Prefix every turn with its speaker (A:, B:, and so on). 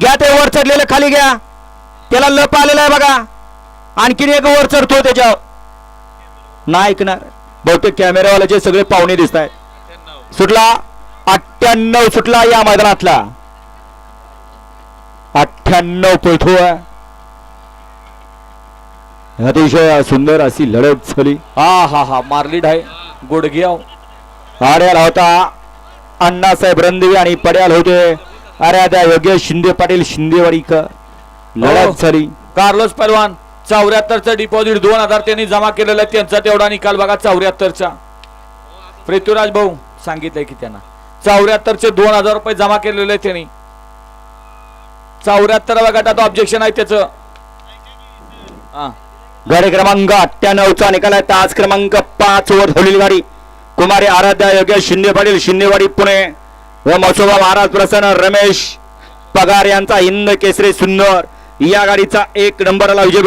A: घ्या ते वर चढलेलं खाली घ्या. त्याला लप आलेलं आहे बघा. आणखीन एक वर चढतो त्याच्यावर. नाही ऐकणार. बहुतेक कॅमेरावाल्याचे सगळे पाहुणे दिसत आहेत सुटला? अठ्ठ्याण्णव सुटला या मैदानातला. अठ्ठ्याण्णव पळतो अतिशय सुंदर अशी लढत झाली.
B: हा हा हा मारली ढाय गुडघ्याव
A: आड्याला होता. अण्णासाहेब रंदवी आणि पड्याल होते. अरे त्या योगेश शिंदे पाटील शिंदेवाडीकर लढत झाली
B: कार्लोस पैलवान चौऱ्याहत्तरचं डिपॉझिट दोन हजार त्यांनी जमा केलेलं आहे. त्यांचा तेवढा निकाल बघा चौऱ्याहत्तरचा. पृथ्वीराज भाऊ सांगितलंय की त्यांना. चौऱ्याहत्तरचे दोन हजार रुपये जमा केलेले आहेत त्यांनी. चौऱ्याहत्तर गटात ऑब्जेक्शन आहे त्याचं. हा.
A: गाडी क्रमांक अठ्ठ्याण्णव चा निकाल आहे. तास क्रमांक पाच वर ठेवलेली गाडी. कुमारी आराध्या योगेश शिंदे पाटील शिंदेवाडी पुणे. व मसोबा महाराज प्रसन्न रमेश पगार यांचा हिंद केसरी सुंदर. या गाडीचा एक नंबरला विजय